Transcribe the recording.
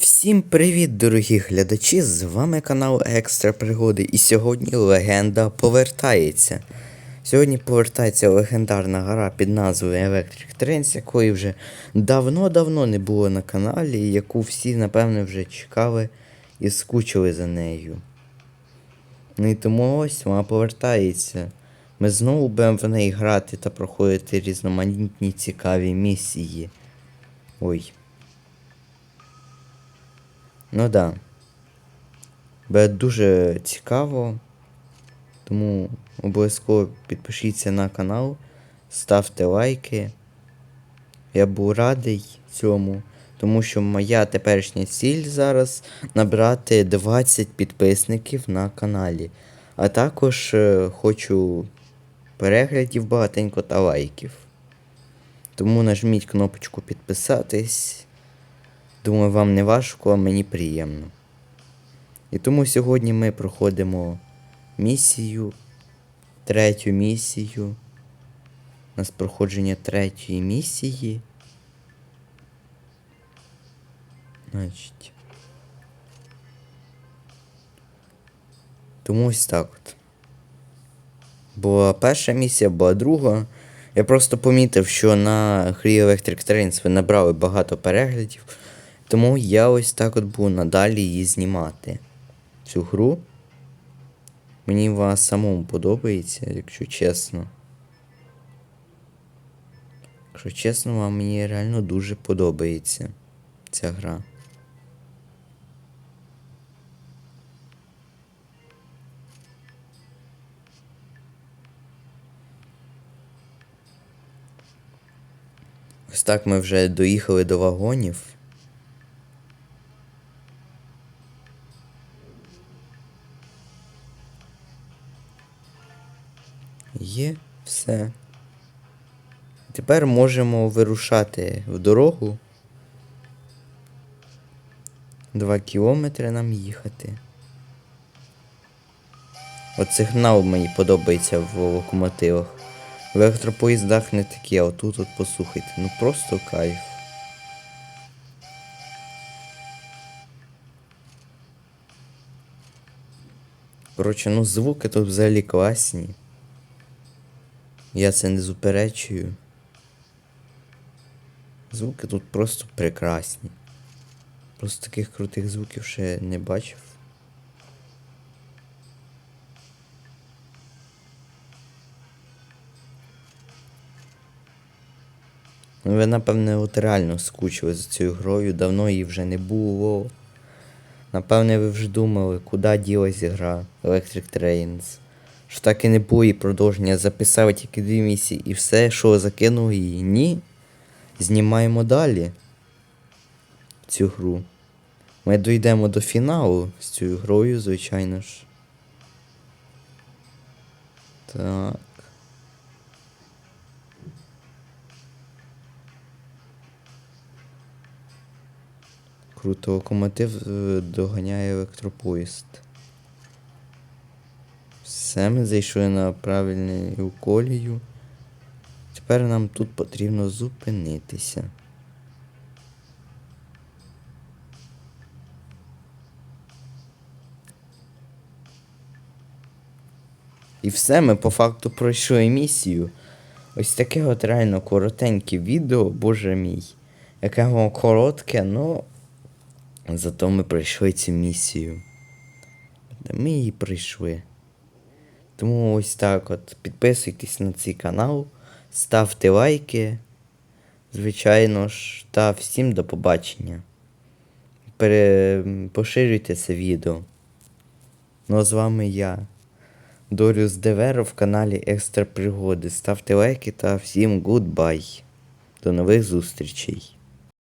Всім привіт, дорогі глядачі! З вами канал Екстра Пригоди. І сьогодні легенда повертається. Сьогодні повертається легендарна гра під назвою Electric Trains, якої вже давно-давно не було на каналі, і яку всі, напевне, вже чекали і скучили за нею. Ну і тому ось вона повертається. Ми знову будемо в неї грати та проходити різноманітні цікаві місії. Ой. Ну да. Буде дуже цікаво. Тому обов'язково підпишіться на канал, ставте лайки. Я був радий цьому, тому що моя теперішня ціль зараз набрати 20 підписників на каналі. А також е, хочу переглядів багатенько та лайків. Тому нажміть кнопочку підписатись. Думаю, вам не важко, а мені приємно. І тому сьогодні ми проходимо місію, третю місію. У нас проходження третьої місії. Значить. Тому ось так от. Була перша місія, була друга. Я просто помітив, що на грі Electric Trains ви набрали багато переглядів. Тому я ось так от буду надалі її знімати. Цю гру. Мені вона самому подобається, якщо чесно. Якщо чесно, вам мені реально дуже подобається ця гра. Ось так ми вже доїхали до вагонів. Є все. Тепер можемо вирушати в дорогу. Два кілометри нам їхати. От сигнал мені подобається в локомотивах. В електропоїздах не такі, а отут от послухайте. Ну просто кайф. Коротше, ну звуки тут взагалі класні. Я це не заперечую. Звуки тут просто прекрасні. Просто таких крутих звуків ще не бачив. Ви, напевне, от реально скучили за цією грою, давно її вже не було. Напевне, ви вже думали, куди ділась гра Electric Trains. Що так і не було її продовження, записав тільки дві місії і все, що закинув її. Ні. Знімаємо далі цю гру. Ми дійдемо до фіналу з цією грою, звичайно ж. Так. Круто, локомотив е, доганяє електропоїзд. Все, ми зайшли на правильну колію. Тепер нам тут потрібно зупинитися. І все, ми по факту пройшли місію. Ось таке от реально коротеньке відео, боже мій. Яке воно коротке, ну. Зато ми пройшли цю місію. Ми її пройшли. Тому ось так от. Підписуйтесь на цей канал, ставте лайки. Звичайно ж, та всім до побачення. Пере... Поширюйте це відео. Ну а з вами я, Доріус Деверо в каналі Екстра Пригоди. Ставте лайки та всім гудбай. До нових зустрічей.